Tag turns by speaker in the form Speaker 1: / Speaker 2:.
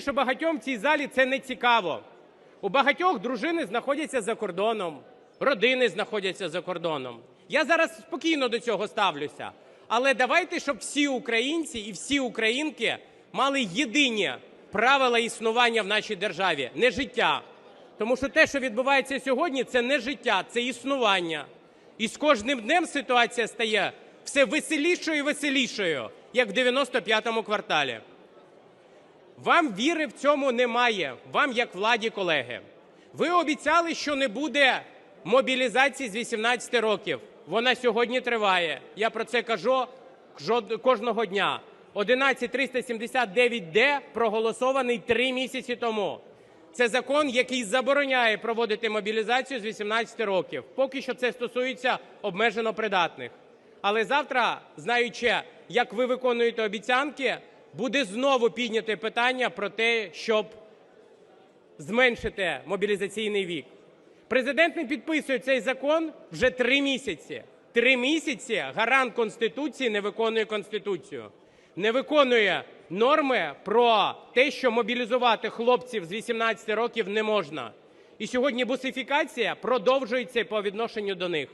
Speaker 1: розумію, що багатьом в цій залі це не цікаво. У багатьох дружини знаходяться за кордоном, родини знаходяться за кордоном. Я зараз спокійно до цього ставлюся. Але давайте, щоб всі українці і всі українки мали єдині правила існування в нашій державі, не життя. Тому що те, що відбувається сьогодні, це не життя, це існування. І з кожним днем ситуація стає все веселішою і веселішою, як в 95-му кварталі. Вам віри в цьому немає, вам як владі, колеги. Ви обіцяли, що не буде мобілізації з 18 років. Вона сьогодні триває. Я про це кажу кожного дня. 11379-д проголосований три місяці тому. Це закон, який забороняє проводити мобілізацію з 18 років. Поки що це стосується обмежено придатних. Але завтра, знаючи, як ви виконуєте обіцянки, буде знову підняте питання про те, щоб зменшити мобілізаційний вік. Президент не підписує цей закон вже три місяці. Три місяці гарант Конституції не виконує Конституцію, не виконує норми про те, що мобілізувати хлопців з 18 років не можна. І сьогодні бусифікація продовжується по відношенню до них.